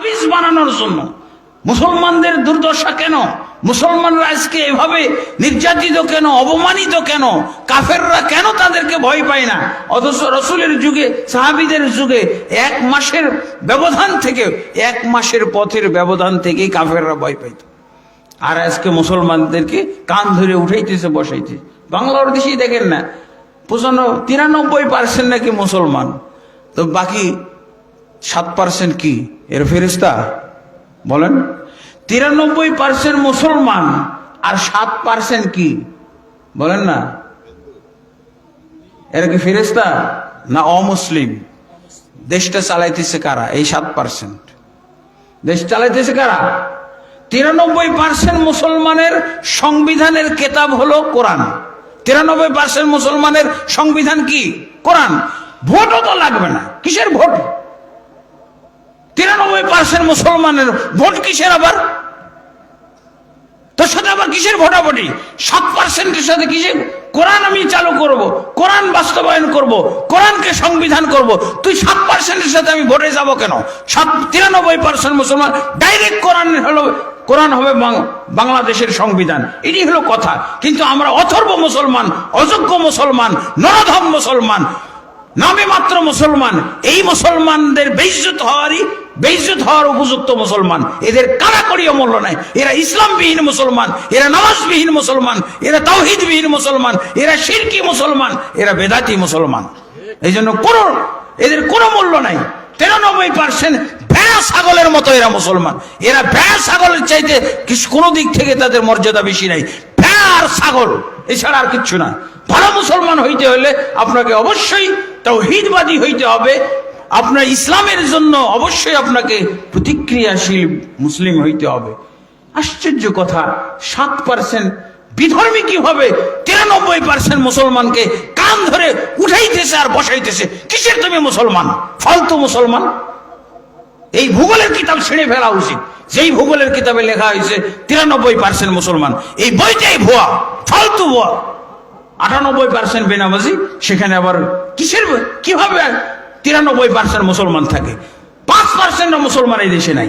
তাবিজ বানানোর জন্য। মুসলমানদের দুর্দশা কেন? মুসলমানরা আজকে এভাবে নির্যাতিত কেন? অবমানিত কেন? কাফেররা কেন তাদেরকে ভয় পায় না? অথচ রসুলের যুগে, সাহাবিদের যুগে এক মাসের ব্যবধান থেকে, এক মাসের পথের ব্যবধান থেকেই কাফেররা ভয় পাইত। আর আজকে মুসলমানদেরকে কান ধরে উঠাইতেছে বসাইতে বাংলার দেশেই দেখেন না পঁচানো তিরানব্বই পার্সেন্ট নাকি মুসলমান। তো বাকি সাত পার্সেন্ট কি? এর ফেরিস্তা বলেন। তিরানব্বই পার্সেন্ট মুসলমান, আর সাত পার্সেন্ট কি? বলেন না। এরা কি ফেরিস্তা না অমুসলিম। দেশটা চালাইতেছে কারা? এই সাত পার্সেন্ট দেশ চালাইতেছে কারা? তিরানব্বই পার্সেন্ট মুসলমানের সংবিধানের কেতাব হলো কোরআন। তিরানব্বই পার্সেন্ট মুসলমানের সংবিধান কি? কোরআন। ভোটও তো লাগবে না। কিসের ভোট? তিরানব্বই পার্সেন্ট মুসলমানের ভোট কিসের আবার? তোর সাথে আবার কিসের ভোটাভুটি? সাত পার্সেন্টের সাথে কিসের? কোরআন আমি চালু করব, কোরআন বাস্তবায়ন করব, কোরআনকে সংবিধান করব। তুই সাত পার্সেন্টের সাথে আমি ভোটে যাব কেন? সাত, তিরানব্বই পার্সেন্ট মুসলমান ডাইরেক্ট কোরআন হলো, কোরআন হবে বাংলাদেশের সংবিধান। এটি হলো কথা। কিন্তু আমরা অথর্ব মুসলমান, অযোগ্য মুসলমান নরধম মুসলমান, নামে মাত্র মুসলমান, এই মুসলমানদের বেইজ্জত হওয়ারই বেইজ্জত হওয়ার উপযুক্ত মুসলমান। এদের কারাকড়িও মূল্য নাই। এরা ইসলামবিহীন মুসলমান, এরা নামাজবিহীন মুসলমান, এরা তাওহিদবিহীন মুসলমান, এরা শিরকি মুসলমান, এরা বেদাতি মুসলমান। এই জন্য কোনো, এদের কোনো মূল্য নাই। তিরানব্বই পার্সেন্ট ভেড়া ছাগলের মতো এরা মুসলমান। এরা ভেড়া ছাগলের চাইতে কোনো দিক থেকে তাদের মর্যাদা বেশি নাই। ভেড়া আর ছাগল, এছাড়া আর কিচ্ছু না। ভালো মুসলমান হইতে হলে আপনাকে অবশ্যই তাও তৌহিদবাদী হইতে হবে। আপনার ইসলামের জন্য অবশ্যই আপনাকে প্রতিক্রিয়াশীল মুসলিম হইতে হবে। আশ্চর্য কথা, সাত পার্সেন্ট বিধর্মী কি হবে তিরানব্বই পার্সেন্ট মুসলমানকে কান ধরে উঠাইতেছে আর বসাইতেছে? কিসের তুমি মুসলমান? ফালতু মুসলমান? এই ভূগোলের কিতাব ছিঁড়ে ফেলা উচিত। যেই ভূগোলের কিতাবে লেখা হয়েছে, তিরানব্বই পার্সেন্ট মুসলমান। এই বইটাই ভুয়া, ফালতু ভুয়া। আটানব্বই পার্সেন্ট বেনামাজি, সেখানে আবার কিসের কীভাবে তিরানব্বই পার্সেন্ট মুসলমান থাকে। পাঁচ পার্সেন্ট মুসলমান এই দেশে নাই।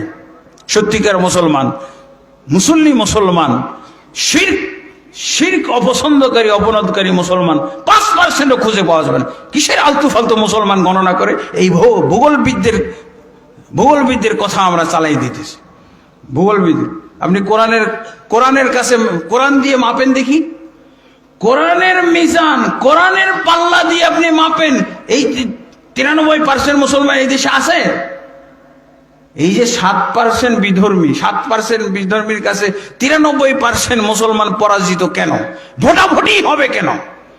সত্যিকার মুসলমান, মুসল্লি মুসলমান শির্ক শির্ক অপছন্দকারী, অপরাধকারী মুসলমান পাঁচ পার্সেন্টও খুঁজে পাওয়া যাবে না। কিসের আলতু ফালতু মুসলমান গণনা করে? এই ভূগোলবিদদের ভূগোলবিদদের কথা আমরা চালাই দিতেছি। ভূগোলবিদ, আপনি কোরআনের কোরআনের কাছে, কোরআন দিয়ে মাপেন দেখি। কোরআনের মিজান, কোরআনের পাল্লা দিয়ে আপনি মাপেন। এই তিরানব্বই পার্সেন্ট মুসলমান এই দেশে আছে? এই যে সাত পার্সেন্ট বিধর্মী, সাত পার্সেন্ট বিধর্মীর কাছে তিরানব্বই পার্সেন্ট মুসলমান পরাজিত কেন? ভোটাভুটি হবে কেন?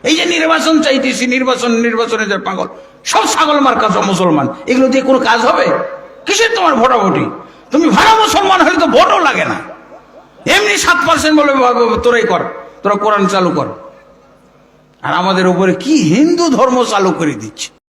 এই যে নির্বাচন চাইতেছি, নির্বাচন, নির্বাচনে যে পাগল, সব ছাগল মার কাছে মুসলমান। এগুলো দিয়ে কোনো কাজ হবে? কিসের তোমার ভোটাভুটি? তুমি ভালো মুসলমান হলে তো ভোটও লাগে না। এমনি সাত পার্সেন্ট বলে তোরাই কর, তোরা কোরআন চালু কর। আর আমাদের উপরে কি হিন্দু ধর্ম চালু করে দিচ্ছে?